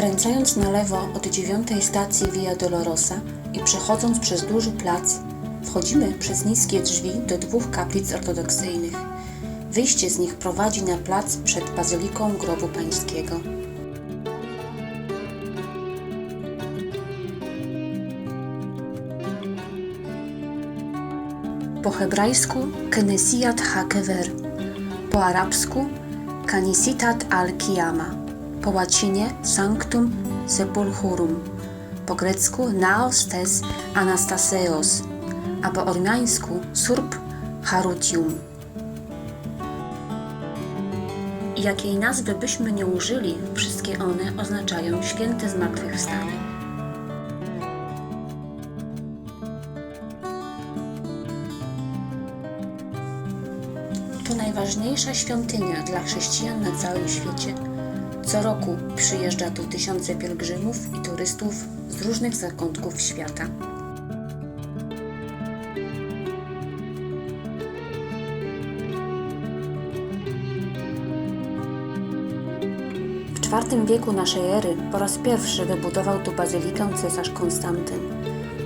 Skręcając na lewo od dziewiątej stacji Via Dolorosa i przechodząc przez duży plac, wchodzimy przez niskie drzwi do dwóch kaplic ortodoksyjnych. Wyjście z nich prowadzi na plac przed Bazyliką Grobu Pańskiego. Po hebrajsku Kenesiat HaKever, po arabsku Kanisitat al-Kiyama, po łacinie Sanctum Sepulchrum, po grecku Naos tes Anastaseos, a po ormiańsku Surb Harutium. Jakiej nazwy byśmy nie użyli, wszystkie one oznaczają święte zmartwychwstanie. To najważniejsza świątynia dla chrześcijan na całym świecie. Co roku przyjeżdża tu tysiące pielgrzymów i turystów z różnych zakątków świata. W IV wieku naszej ery po raz pierwszy wybudował tu bazylikę cesarz Konstantyn.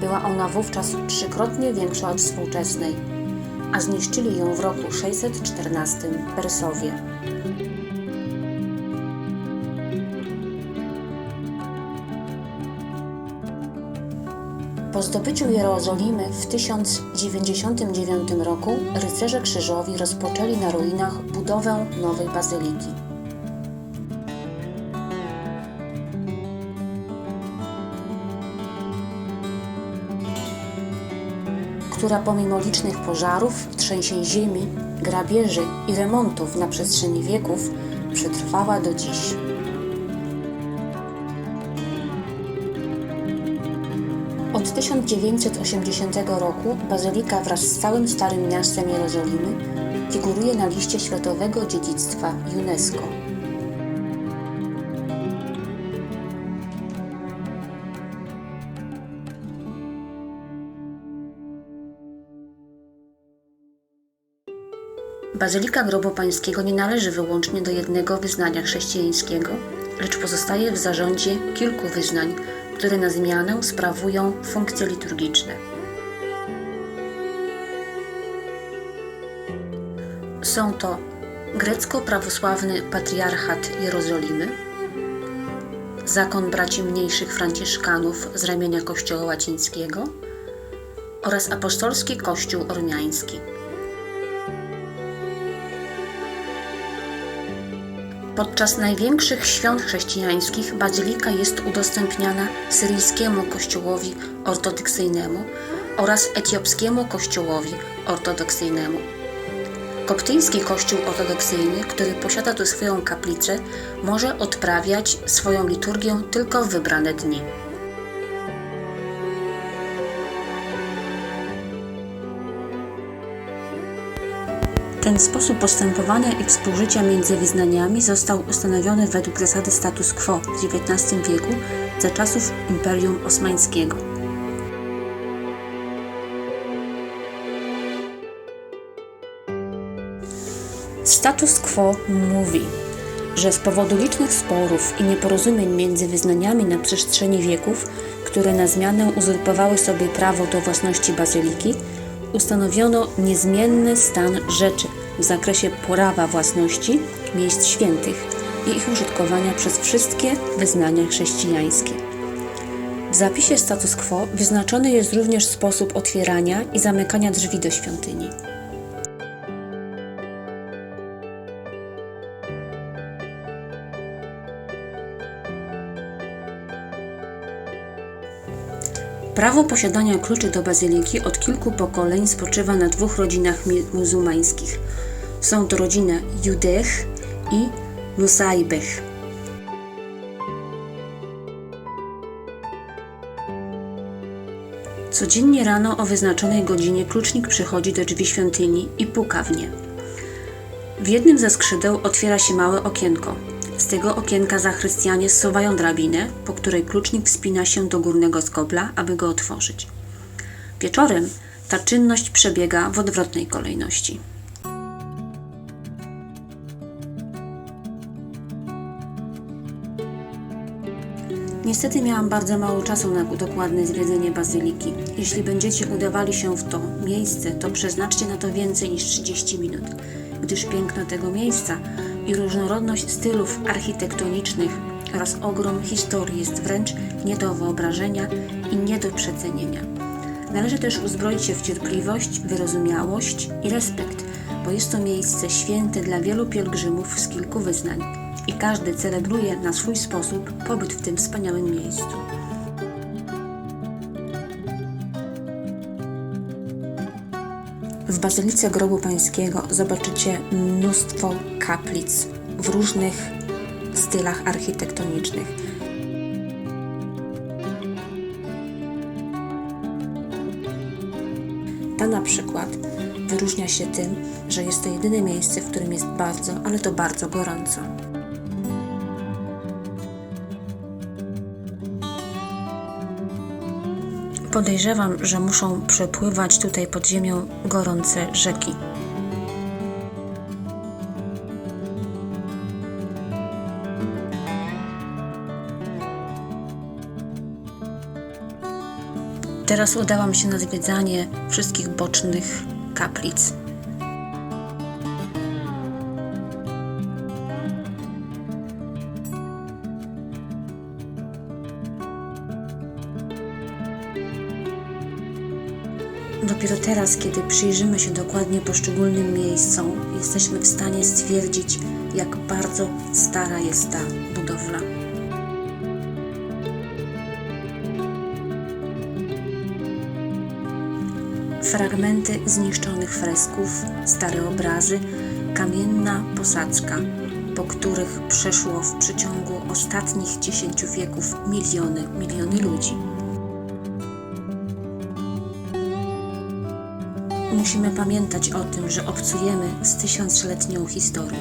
Była ona wówczas trzykrotnie większa od współczesnej, a zniszczyli ją w roku 614 Persowie. Zdobyciu Jerozolimy w 1099 roku rycerze krzyżowi rozpoczęli na ruinach budowę nowej bazyliki. która pomimo licznych pożarów, trzęsień ziemi, grabieży i remontów na przestrzeni wieków przetrwała do dziś. 1980 roku bazylika wraz z całym Starym Miastem Jerozolimy figuruje na liście Światowego Dziedzictwa UNESCO. Bazylika Grobu Pańskiego nie należy wyłącznie do jednego wyznania chrześcijańskiego, lecz pozostaje w zarządzie kilku wyznań, które na zmianę sprawują funkcje liturgiczne. Są to grecko-prawosławny patriarchat Jerozolimy, zakon braci mniejszych franciszkanów z ramienia Kościoła łacińskiego oraz apostolski Kościół ormiański. Podczas największych świąt chrześcijańskich bazylika jest udostępniana syryjskiemu kościołowi ortodoksyjnemu oraz etiopskiemu kościołowi ortodoksyjnemu. Koptyjski kościół ortodoksyjny, który posiada tu swoją kaplicę, może odprawiać swoją liturgię tylko w wybrane dni. Ten sposób postępowania i współżycia między wyznaniami został ustanowiony według zasady status quo w XIX wieku za czasów Imperium Osmańskiego. Status quo mówi, że z powodu licznych sporów i nieporozumień między wyznaniami na przestrzeni wieków, które na zmianę uzurpowały sobie prawo do własności bazyliki, ustanowiono niezmienny stan rzeczy w zakresie prawa własności miejsc świętych i ich użytkowania przez wszystkie wyznania chrześcijańskie. W zapisie status quo wyznaczony jest również sposób otwierania i zamykania drzwi do świątyni. Prawo posiadania kluczy do bazyliki od kilku pokoleń spoczywa na dwóch rodzinach muzułmańskich. Są to rodzina Judech i Nusaybech. Codziennie rano o wyznaczonej godzinie klucznik przychodzi do drzwi świątyni i puka w nie. W jednym ze skrzydeł otwiera się małe okienko. Z tego okienka zachrystianie zsuwają drabinę, po której klucznik wspina się do górnego skobla, aby go otworzyć. Wieczorem ta czynność przebiega w odwrotnej kolejności. Niestety miałam bardzo mało czasu na dokładne zwiedzenie bazyliki. Jeśli będziecie udawali się w to miejsce, to przeznaczcie na to więcej niż 30 minut, gdyż piękno tego miejsca i różnorodność stylów architektonicznych oraz ogrom historii jest wręcz nie do wyobrażenia i nie do przecenienia. Należy też uzbroić się w cierpliwość, wyrozumiałość i respekt, bo jest to miejsce święte dla wielu pielgrzymów z kilku wyznań i każdy celebruje na swój sposób pobyt w tym wspaniałym miejscu. W Bazylice Grobu Pańskiego zobaczycie mnóstwo kaplic w różnych stylach architektonicznych. Ta na przykład wyróżnia się tym, że jest to jedyne miejsce, w którym jest bardzo, ale to bardzo gorąco. Podejrzewam, że muszą przepływać tutaj pod ziemią gorące rzeki. Teraz udałam się na zwiedzanie wszystkich bocznych kaplic. Dopiero teraz, kiedy przyjrzymy się dokładnie poszczególnym miejscom, jesteśmy w stanie stwierdzić, jak bardzo stara jest ta budowla. Fragmenty zniszczonych fresków, stare obrazy, kamienna posadzka, po których przeszło w przeciągu ostatnich dziesięciu wieków miliony, miliony ludzi. Musimy pamiętać o tym, że obcujemy z tysiącletnią historią.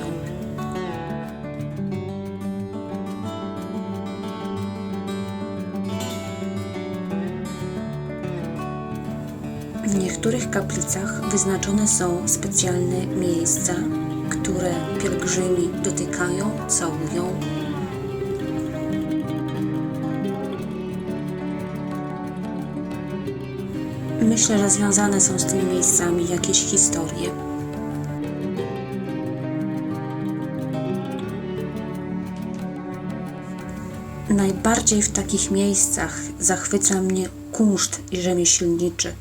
W niektórych kaplicach wyznaczone są specjalne miejsca, które pielgrzymi dotykają, całują. Myślę, że związane są z tymi miejscami jakieś historie. Najbardziej w takich miejscach zachwyca mnie kunszt rzemieślniczy.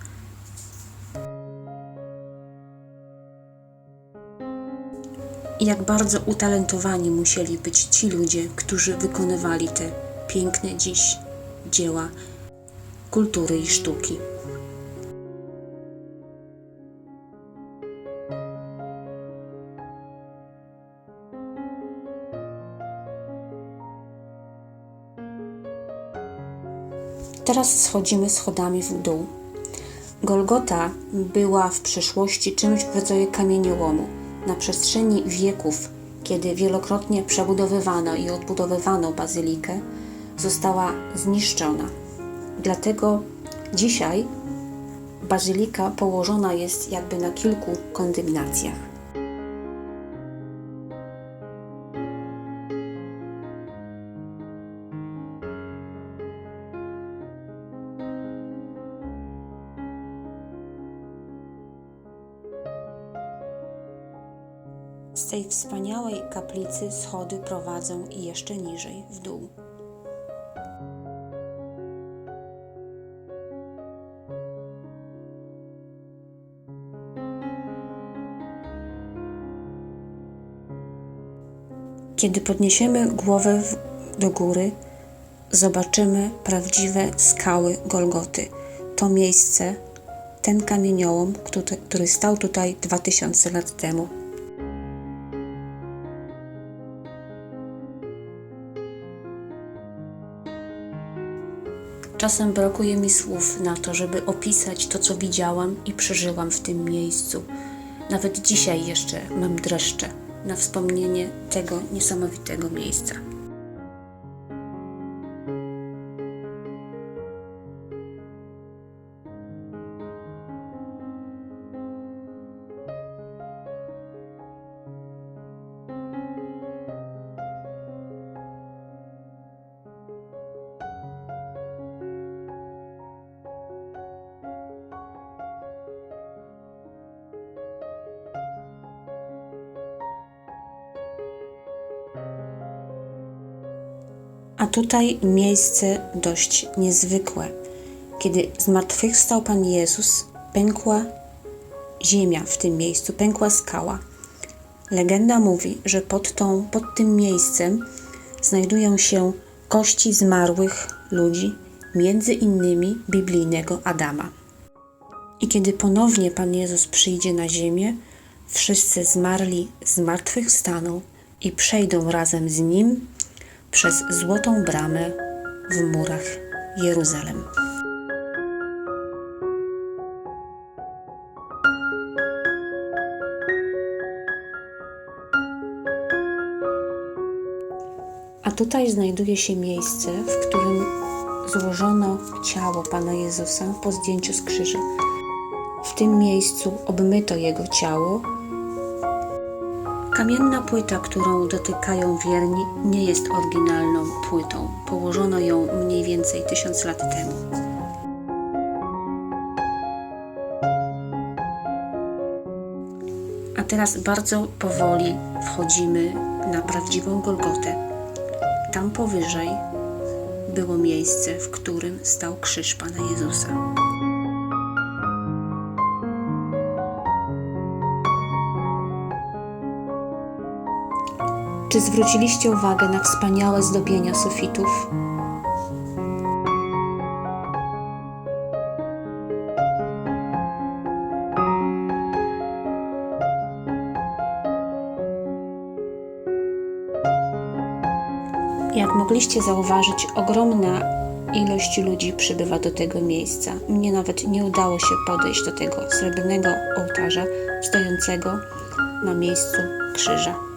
Jak bardzo utalentowani musieli być ci ludzie, którzy wykonywali te piękne dziś dzieła kultury i sztuki. Teraz schodzimy schodami w dół. Golgota była w przeszłości czymś w rodzaju kamieniołomu. Na przestrzeni wieków, kiedy wielokrotnie przebudowywano i odbudowywano bazylikę, została zniszczona. Dlatego dzisiaj bazylika położona jest jakby na kilku kondygnacjach. Z tej wspaniałej kaplicy schody prowadzą jeszcze niżej w dół. Kiedy podniesiemy głowę do góry, zobaczymy prawdziwe skały Golgoty. To miejsce, ten kamieniołom, który, który stał tutaj 2000 lat temu. Czasem brakuje mi słów na to, żeby opisać to, co widziałam i przeżyłam w tym miejscu. Nawet dzisiaj jeszcze mam dreszcze na wspomnienie tego niesamowitego miejsca. A tutaj miejsce dość niezwykłe. Kiedy zmartwychwstał Pan Jezus, pękła ziemia w tym miejscu, pękła skała. Legenda mówi, że pod, tą, pod tym miejscem znajdują się kości zmarłych ludzi, między innymi biblijnego Adama. I kiedy ponownie Pan Jezus przyjdzie na ziemię, wszyscy zmarli zmartwychwstaną i przejdą razem z Nim przez złotą bramę w murach Jeruzalem. A tutaj znajduje się miejsce, w którym złożono ciało Pana Jezusa po zdjęciu z krzyża. W tym miejscu obmyto Jego ciało. Kamienna płyta, którą dotykają wierni, nie jest oryginalną płytą. Położono ją mniej więcej tysiąc lat temu. A teraz bardzo powoli wchodzimy na prawdziwą Golgotę. Tam powyżej było miejsce, w którym stał krzyż Pana Jezusa. Czy zwróciliście uwagę na wspaniałe zdobienia sufitów? Jak mogliście zauważyć, ogromna ilość ludzi przybywa do tego miejsca. Mnie nawet nie udało się podejść do tego srebrnego ołtarza stojącego na miejscu krzyża.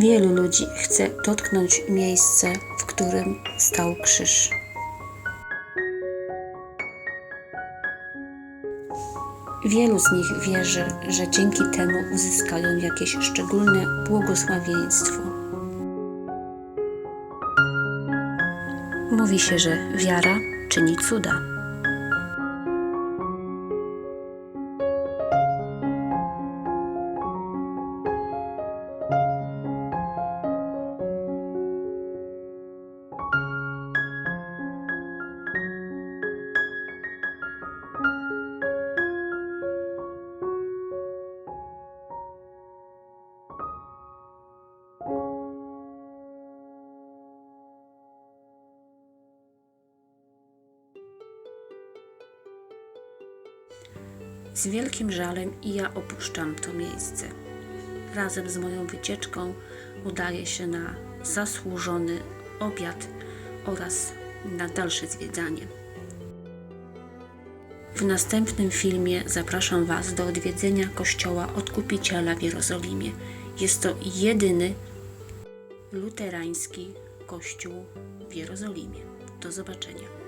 Wielu ludzi chce dotknąć miejsce, w którym stał krzyż. Wielu z nich wierzy, że dzięki temu uzyskają jakieś szczególne błogosławieństwo. Mówi się, że wiara czyni cuda. Z wielkim żalem i ja opuszczam to miejsce. Razem z moją wycieczką udaję się na zasłużony obiad oraz na dalsze zwiedzanie. W następnym filmie zapraszam Was do odwiedzenia Kościoła Odkupiciela w Jerozolimie. Jest to jedyny luterański kościół w Jerozolimie. Do zobaczenia.